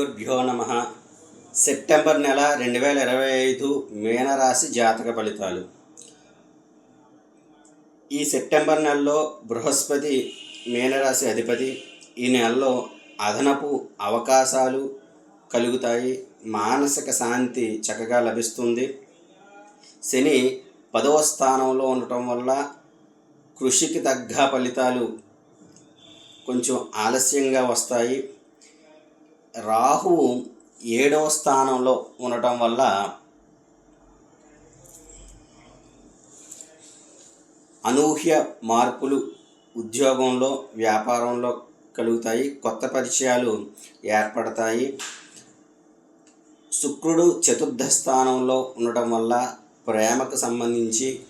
గురుభ్యో నమ. సెప్టెంబర్ నెల రెండు వేల ఇరవై ఐదు మీనరాశి జాతక ఫలితాలు. ఈ సెప్టెంబర్ నెలలో బృహస్పతి మీనరాశి అధిపతి ఈ నెలలో అదనపు అవకాశాలు కలుగుతాయి. మానసిక శాంతి చక్కగా లభిస్తుంది. శని పదవ స్థానంలో ఉండటం వల్ల కృషికి తగ్గ ఫలితాలు కొంచెం ఆలస్యంగా వస్తాయి. రాహువు ఏడవ స్థానంలో ఉండటం వల్ల అనూహ్య మార్పులు ఉద్యోగంలో వ్యాపారంలో కలుగుతాయి కొత్త పరిచయాలు ఏర్పడతాయి. శుక్రుడు చతుర్థ స్థానంలో ఉండటం వల్ల ప్రేమకు సంబంధించి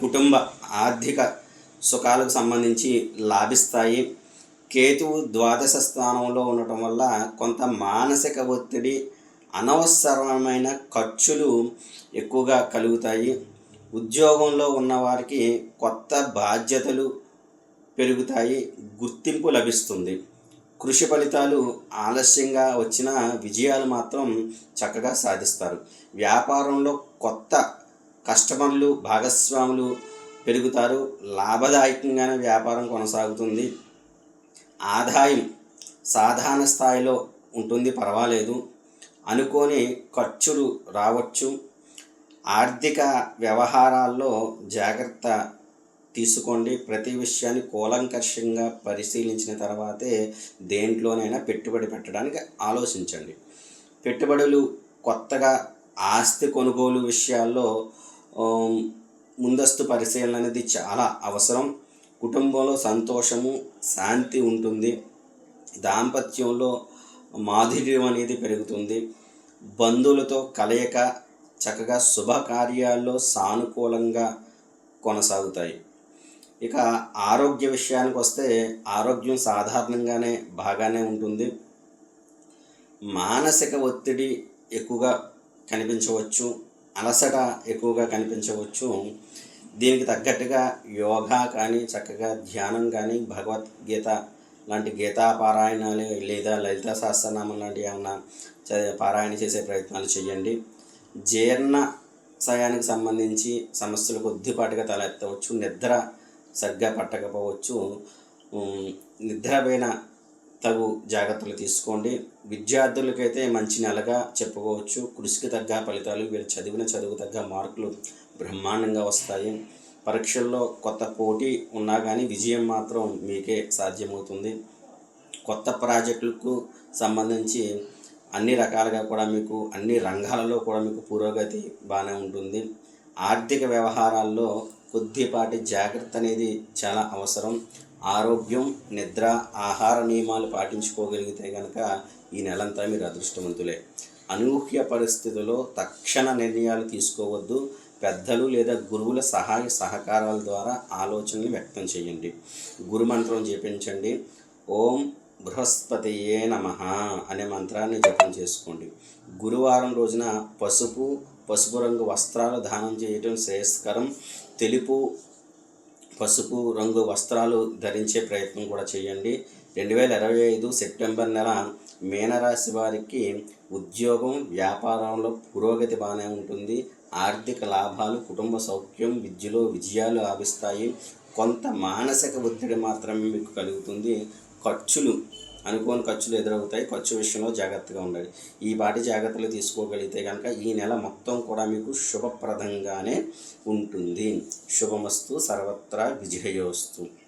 కుటుంబ ఆర్థిక సుఖాలకు సంబంధించి లాభిస్తాయి. కేతువు ద్వాదశ స్థానంలో ఉండటం వల్ల కొంత మానసిక ఒత్తిడి అనవసరమైన ఖర్చులు ఎక్కువగా కలుగుతాయి. ఉద్యోగంలో ఉన్నవారికి కొత్త బాధ్యతలు పెరుగుతాయి గుర్తింపు లభిస్తుంది. కృషి ఫలితాలు ఆలస్యంగా వచ్చిన విజయాలు మాత్రం చక్కగా సాధిస్తారు. వ్యాపారంలో కొత్త కస్టమర్లు భాగస్వాములు పెరుగుతారు. లాభదాయకంగానే వ్యాపారం కొనసాగుతుంది. ఆదాయం సాధారణ స్థాయిలో ఉంటుంది పర్వాలేదు. అనుకోని ఖర్చులు రావచ్చు. ఆర్థిక వ్యవహారాల్లో జాగ్రత్త తీసుకోండి. ప్రతి విషయాన్ని కూలంకర్షంగా పరిశీలించిన తర్వాతే దేంట్లోనైనా పెట్టుబడి పెట్టడానికి ఆలోచించండి. పెట్టుబడులు కొత్తగా ఆస్తి కొనుగోలు విషయాల్లో ముందస్తు పరిశీలన అనేది చాలా అవసరం. కుటుంబంలో సంతోషము శాంతి ఉంటుంది. దాంపత్యంలో మాధుర్యం అనేది పెరుగుతుంది. బంధువులతో కలయిక చక్కగా శుభకార్యాల్లో సానుకూలంగా కొనసాగుతాయి. ఇక ఆరోగ్య విషయానికి వస్తే ఆరోగ్యం సాధారణంగానే బాగానే ఉంటుంది. మానసిక ఒత్తిడి ఎక్కువగా కనిపించవచ్చు. అలసట ఎక్కువగా కనిపించవచ్చు. దీనికి తగ్గట్టుగా యోగా కానీ చక్కగా ధ్యానం కానీ భగవద్గీత లాంటి గీతా పారాయణాలు లేదా లలిత సహస్రనామం లాంటి ఏమన్నా చదివే పారాయణ చేసే ప్రయత్నాలు చేయండి. జీర్ణ సయానికి సంబంధించి సమస్యలు కొద్దిపాటుగా తలెత్తవచ్చు నిద్ర సరిగ్గా పట్టకపోవచ్చు. నిద్రపైన తగు జాగ్రత్తలు తీసుకోండి. విద్యార్థులకైతే మంచి నెలగా చెప్పుకోవచ్చు. కృషికి తగ్గ ఫలితాలు వీళ్ళు చదివిన చదువు తగ్గ మార్కులు బ్రహ్మాండంగా వస్తాయి. పరీక్షల్లో కొత్త పోటీ ఉన్నా కానీ విజయం మాత్రం మీకే సాధ్యమవుతుంది. కొత్త ప్రాజెక్టులకు సంబంధించి అన్ని రకాలుగా కూడా మీకు అన్ని రంగాలలో కూడా మీకు పురోగతి బాగానే ఉంటుంది. ఆర్థిక వ్యవహారాల్లో కొద్దిపాటి జాగ్రత్త అనేది చాలా అవసరం. ఆరోగ్యం నిద్ర ఆహార నియమాలు పాటించుకోగలిగితే కనుక ఈ నెలంతా మీరు అదృష్టవంతులే. అనూహ్య పరిస్థితుల్లో తక్షణ నిర్ణయాలు తీసుకోవద్దు. పెద్దలు లేదా గురువుల సహాయ సహకారాల ద్వారా ఆలోచనలు వ్యక్తం చేయండి. గురుమంత్రం జపించండి. ఓం బృహస్పతియే నమ అనే మంత్రాన్ని జపం చేసుకోండి. గురువారం రోజున పసుపు పసుపు రంగు వస్త్రాలు దానం చేయటం శ్రేయస్కరం. తెలుపు పసుపు రంగు వస్త్రాలు ధరించే ప్రయత్నం కూడా చేయండి. రెండు వేల ఇరవై ఐదు సెప్టెంబర్ నెల మీనరాశి వారికి ఉద్యోగం వ్యాపారంలో పురోగతి బాగానే ఉంటుంది. ఆర్థిక లాభాలు కుటుంబ సౌఖ్యం విద్యలో విజయాలు లాభిస్తాయి. కొంత మానసిక ఒత్తిడి మాత్రమే మీకు కలుగుతుంది. ఖర్చులు అనుకోని ఖర్చులు ఎదురవుతాయి. ఖర్చు విషయంలో జాగ్రత్తగా ఉండాలి. ఈ పాటి జాగ్రత్తలు తీసుకోగలిగితే కనుక ఈ నెల మొత్తం కూడా మీకు శుభప్రదంగానే ఉంటుంది. శుభమస్తు సర్వత్రా విజయోస్తు